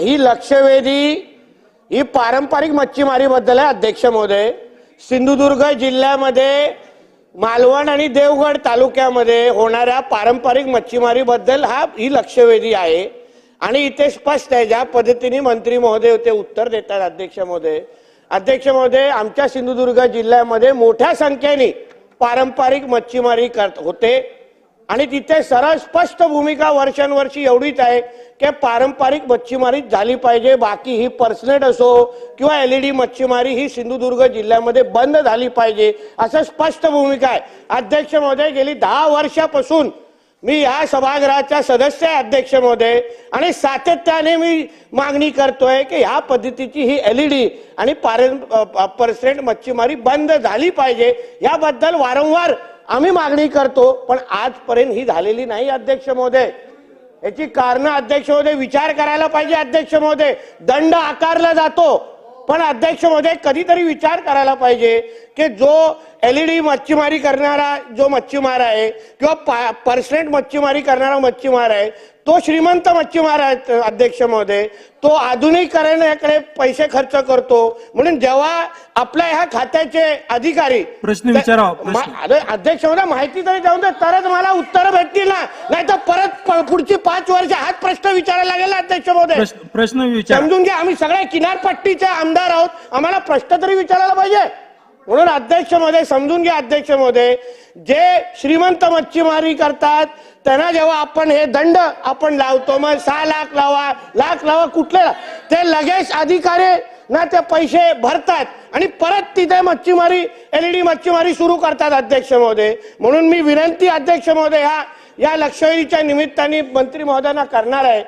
ही लक्षवेधी ही पारंपरिक मच्छीमारीबद्दल आहे अध्यक्ष महोदय. सिंधुदुर्ग जिल्ह्यामध्ये मालवण आणि देवगड तालुक्यामध्ये होणाऱ्या पारंपरिक मच्छीमारीबद्दल हा ही लक्षवेधी आहे. आणि इथे स्पष्ट आहे ज्या पद्धतीने मंत्री महोदय ते उत्तर देतात अध्यक्ष महोदय. अध्यक्ष महोदय आमच्या सिंधुदुर्ग जिल्ह्यामध्ये मोठ्या संख्येने पारंपरिक मच्छीमारी करत होते. आणि तिथे सरळ स्पष्ट भूमिका वर्षानुवर्षी एवढीच आहे की पारंपरिक मच्छीमारी झाली पाहिजे बाकी ही पर्सनेट असो किंवा एलईडी मच्छीमारी ही सिंधुदुर्ग जिल्ह्यामध्ये बंद झाली पाहिजे असं स्पष्ट भूमिका आहे. अध्यक्ष महोदय गेली दहा वर्षापासून मी या सभागृहाचा सदस्य आहे अध्यक्ष महोदय आणि सातत्याने मी मागणी करतोय की ह्या पद्धतीची ही एलईडी आणि पर्सेंट मच्छीमारी बंद झाली पाहिजे. याबद्दल वारंवार आम्ही मागणी करतो पण आजपर्यंत ही झालेली नाही अध्यक्ष महोदय. याची कारण अध्यक्ष महोदय विचार करायला पाहिजे अध्यक्ष महोदय. दंड आकारला जातो पण अध्यक्ष महोदय कधीतरी विचार करायला पाहिजे की जो एलईडी मच्छीमारी करणारा जो मच्छीमार आहे किंवा पर्सनेट मच्छीमारी करणारा मच्छीमार आहे तो श्रीमंत मच्छीमार अध्यक्ष महोदय तो आधुनिकीकरणाकडे पैसे खर्च करतो. म्हणून जेव्हा आपल्या ह्या खात्याचे अधिकारी प्रश्न अरे अध्यक्ष महोदय माहिती तरी जाऊन दे तरच मला उत्तर भेटतील ना. नाही तर परत पुढची पाच वर्ष हाच प्रश्न विचारायला लागेल ना अध्यक्ष महोदय. प्रश्न विचार. समजून घ्या आम्ही सगळे किनारपट्टीचे आमदार आहोत. आम्हाला प्रश्न तरी विचारायला पाहिजे. म्हणून अध्यक्ष महोदय समजून घ्या अध्यक्ष महोदय जे श्रीमंत मच्छीमारी करतात त्यांना जेव्हा आपण हे दंड आपण लावतो मग सहा लाख लावा लाख लावा कुठले? ला- ते लगेच अधिकारी ना ते पैसे भरतात आणि परत तिथे मच्छीमारी एलईडी मच्छीमारी सुरू करतात अध्यक्ष महोदय. म्हणून मी विनंती अध्यक्ष महोदय या या लक्षवेधीच्या निमित्ताने मंत्री महोदयांना करणार आहे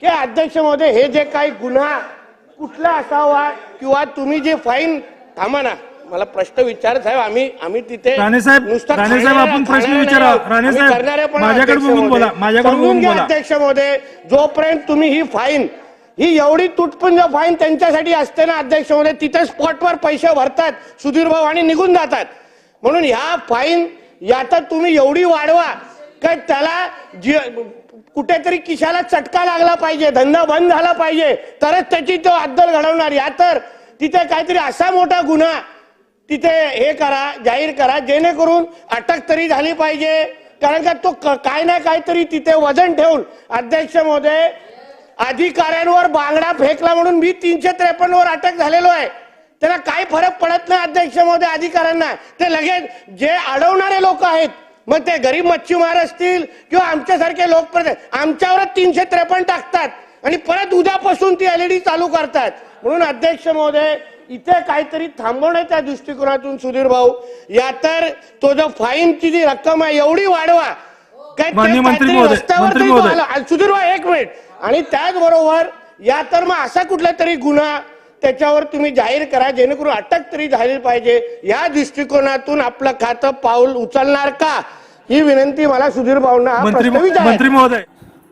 की अध्यक्ष महोदय हे जे काही गुन्हा कुठला असावा किंवा तुम्ही जे फाईन थांबा ना. मला प्रश्न विचार साहेब आम्ही आम्ही तिथे राणे साहेब, नुसतं राणे साहेब, आपण प्रश्न विचारा. राणे साहेब, माझ्याकडे बघून. बोला, माझ्याकडे बघून बोला. अध्यक्ष महोदय जोपर्यंत तुम्ही ही फाईन ही एवढी तुटपुंज फाईन त्यांच्यासाठी असते ना अध्यक्ष महोदय तिथे स्पॉटवर पैसे भरतात सुधीर भाऊ आणि निघून जातात म्हणून ह्या फाईन यात तुम्ही एवढी वाढवा का त्याला कुठेतरी किशाला चटका लागला पाहिजे धंदा बंद झाला पाहिजे तरच त्याची तो अद्दल घडवणार या तर तिथे काहीतरी असा मोठा गुन्हा तिथे हे करा जाहीर करा जेणेकरून अटक तरी झाली पाहिजे. कारण का तो क- काय ना काहीतरी तिथे वजन ठेवून अध्यक्ष महोदय अधिकाऱ्यांवर बांगडा फेकला म्हणून मी तीनशे त्रेपन्न वर अटक झालेलो आहे. त्यांना काही फरक पडत नाही अध्यक्ष महोदय अधिकाऱ्यांना. ते लगेच जे अडवणारे लोक आहेत मग ते गरीब मच्छीमार असतील किंवा आमच्यासारखे लोक आमच्यावरच तीनशे त्रेपन्न टाकतात आणि परत उद्यापासून ती एलईडी चालू करतात. म्हणून अध्यक्ष महोदय इथे काहीतरी थांबवण्याच्या दृष्टिकोनातून सुधीर भाऊ. या तर तो जो फाईनची जी रक्कम आहे एवढी वाढवा. काय रस्त्यावर सुधीर भाऊ एक मिनिट. आणि त्याचबरोबर या तर मग असा कुठला तरी गुन्हा त्याच्यावर तुम्ही जाहीर करा जेणेकरून अटक तरी झाली पाहिजे. या दृष्टिकोनातून आपलं खातं पाऊल उचलणार का? ही विनंती मला सुधीर भाऊंना. मंत्री महोदय